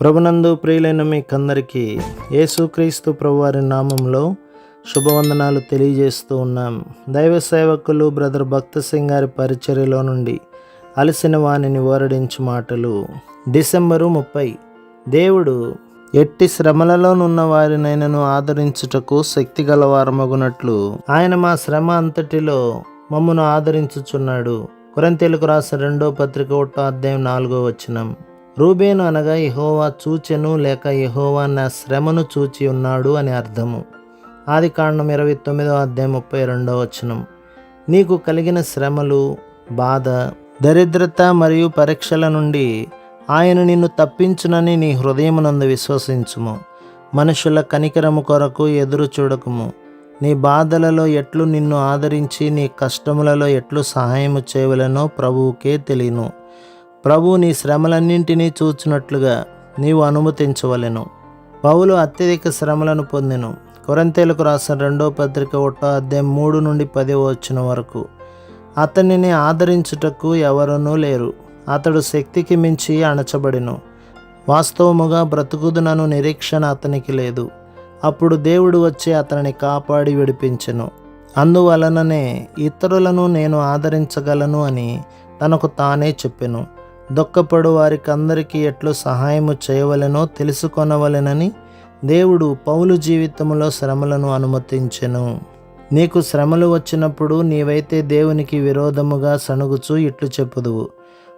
ప్రభునందు ప్రియులైన మీకందరికీ యేసుక్రీస్తు ప్రభువారి నామంలో శుభవందనాలు తెలియజేస్తూ ఉన్నాం. దైవ సేవకులు బ్రదర్ భక్త సింగ్ గారి పరిచర్యలో నుండి అలసిన వాణిని ఓరడించు మాటలు. డిసెంబరు ముప్పై. దేవుడు ఎట్టి శ్రమలలోనున్న వారినైనను ఆదరించుటకు శక్తి గలవారమగునట్లు ఆయన మా శ్రమ అంతటిలో మమ్మను ఆదరించుచున్నాడు. కొరంతేలకు రాసిన రెండో పత్రిక ఒకటో అధ్యాయం నాలుగో వచనం. రూబేను అనగా యెహోవా చూచెను లేక యెహోవా నా శ్రమను చూచి ఉన్నాడు అని అర్థము. ఆది కాండం ఇరవై తొమ్మిదో అధ్యాయం ముప్పై రెండవ వచనం. నీకు కలిగిన శ్రమలు బాధ దరిద్రత మరియు పరీక్షల నుండి ఆయన నిన్ను తప్పించునని నీ హృదయమునందు విశ్వసించుము. మనుషుల కనికరము కొరకు ఎదురు చూడకము. నీ బాధలలో ఎట్లు నిన్ను ఆదరించి నీ కష్టములలో ఎట్లు సహాయము చేయవలనో ప్రభువుకే తెలియను. ప్రభు నీ శ్రమలన్నింటినీ చూచినట్లుగా నీవు అనుమతించవలెను. పౌలు అత్యధిక శ్రమలను పొందెను. కొరంతేలకు రాసిన రెండో పత్రిక ఒకటో అధ్యాయం మూడు నుండి పది వచ్చిన వరకు. అతనిని ఆదరించుటకు ఎవరనూ లేరు. అతడు శక్తికి మించి అణచబడిను. వాస్తవముగా బ్రతుకుదునను నిరీక్షణ అతనికి లేదు. అప్పుడు దేవుడు వచ్చి అతనిని కాపాడి విడిపించెను. అందువలననే ఇతరులను నేను ఆదరించగలను అని తనకు తానే చెప్పెను. దుఃఖపడు వారికి అందరికీ ఎట్లు సహాయము చేయవలెనో తెలుసుకొనవలెనని దేవుడు పౌలు జీవితంలో శ్రమలను అనుమతించెను. నీకు శ్రమలు వచ్చినప్పుడు నీవైతే దేవునికి విరోధముగా సణుగుచు ఇట్లు చెప్పుదువు.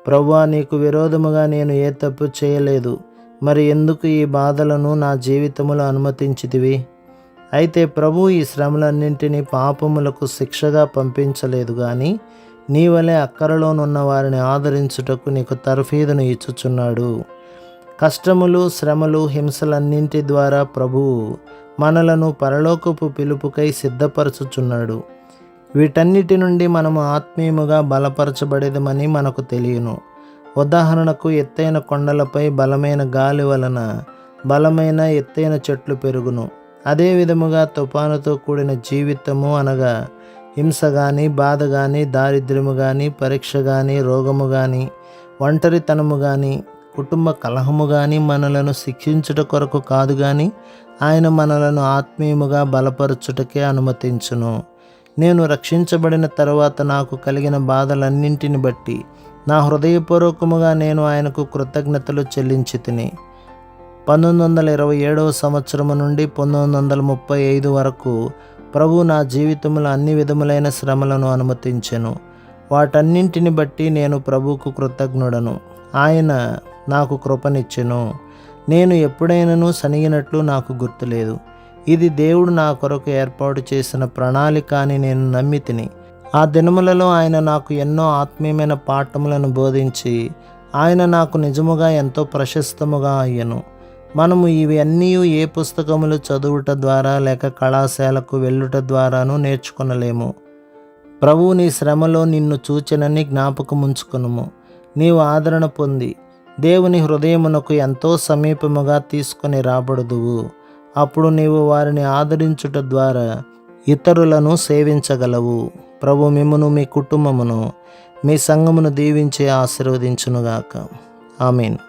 ప్రవ్వా నీకు విరోధముగా నేను ఏ తప్పు చేయలేదు. మరి ఎందుకు ఈ బాధలను నా జీవితములో అనుమతించితివి? అయితే ప్రభు ఈ శ్రమలన్నింటినీ పాపములకు శిక్షగా పంపించలేదు కానీ నీ వలె అక్కరలోనున్న వారిని ఆదరించుటకు నీకు తర్ఫీదును ఇచ్చుచున్నాడు. కష్టములు శ్రమలు హింసలన్నింటి ద్వారా ప్రభువు మనలను పరలోకపు పిలుపుకై సిద్ధపరచుచున్నాడు. వీటన్నిటి నుండి మనము ఆత్మీయముగా బలపరచబడేదమని మనకు తెలియను. ఉదాహరణకు ఎత్తైన కొండలపై బలమైన గాలి వలన బలమైన ఎత్తైన చెట్లు పెరుగును. అదే విధముగా తుఫానుతో కూడిన జీవితము అనగా హింస కానీ బాధ కానీ దారిద్ర్యము కానీ పరీక్ష కానీ రోగము కానీ ఒంటరితనము కానీ కుటుంబ కలహము కానీ మనలను శిక్షించుట కొరకు కాదు కానీ ఆయన మనలను ఆత్మీయముగా బలపరచుటకే అనుమతించును. నేను రక్షించబడిన తర్వాత నాకు కలిగిన బాధలన్నింటిని బట్టి నా హృదయపూర్వకముగా నేను ఆయనకు కృతజ్ఞతలు చెల్లించి తిని పంతొమ్మిది వందల ఇరవై ఏడవ సంవత్సరము నుండి పంతొమ్మిది వందల ముప్పై ఐదు వరకు ప్రభు నా జీవితంలో అన్ని విధములైన శ్రమలను అనుమతించెను. వాటన్నింటిని బట్టి నేను ప్రభువుకు కృతజ్ఞుడను. ఆయన నాకు కృపనిచ్చెను. నేను ఎప్పుడైనాను సనిగినట్లు నాకు గుర్తులేదు. ఇది దేవుడు నా కొరకు ఏర్పాటు చేసిన ప్రణాళిక అని నేను నమ్మి తిని ఆ దినములలో ఆయన నాకు ఎన్నో ఆత్మీయమైన పాఠములను బోధించి ఆయన నాకు నిజముగా ఎంతో ప్రశస్తముగా అయ్యను. మనము ఇవన్నీ ఏ పుస్తకములు చదువుట ద్వారా లేక కళాశాలకు వెళ్ళుట ద్వారాను నేర్చుకొనలేము. ప్రభువు నీ శ్రమలో నిన్ను చూచెనని జ్ఞాపకముంచుకునుము. నీవు ఆదరణ పొంది దేవుని హృదయమునకు ఎంతో సమీపముగా తీసుకొని రాబడదువు. అప్పుడు నీవు వారిని ఆదరించుట ద్వారా ఇతరులను సేవించగలవు. ప్రభు మిమ్మును మీ కుటుంబమును మీ సంఘమును దీవించి ఆశీర్వదించునుగాక. ఆమెను.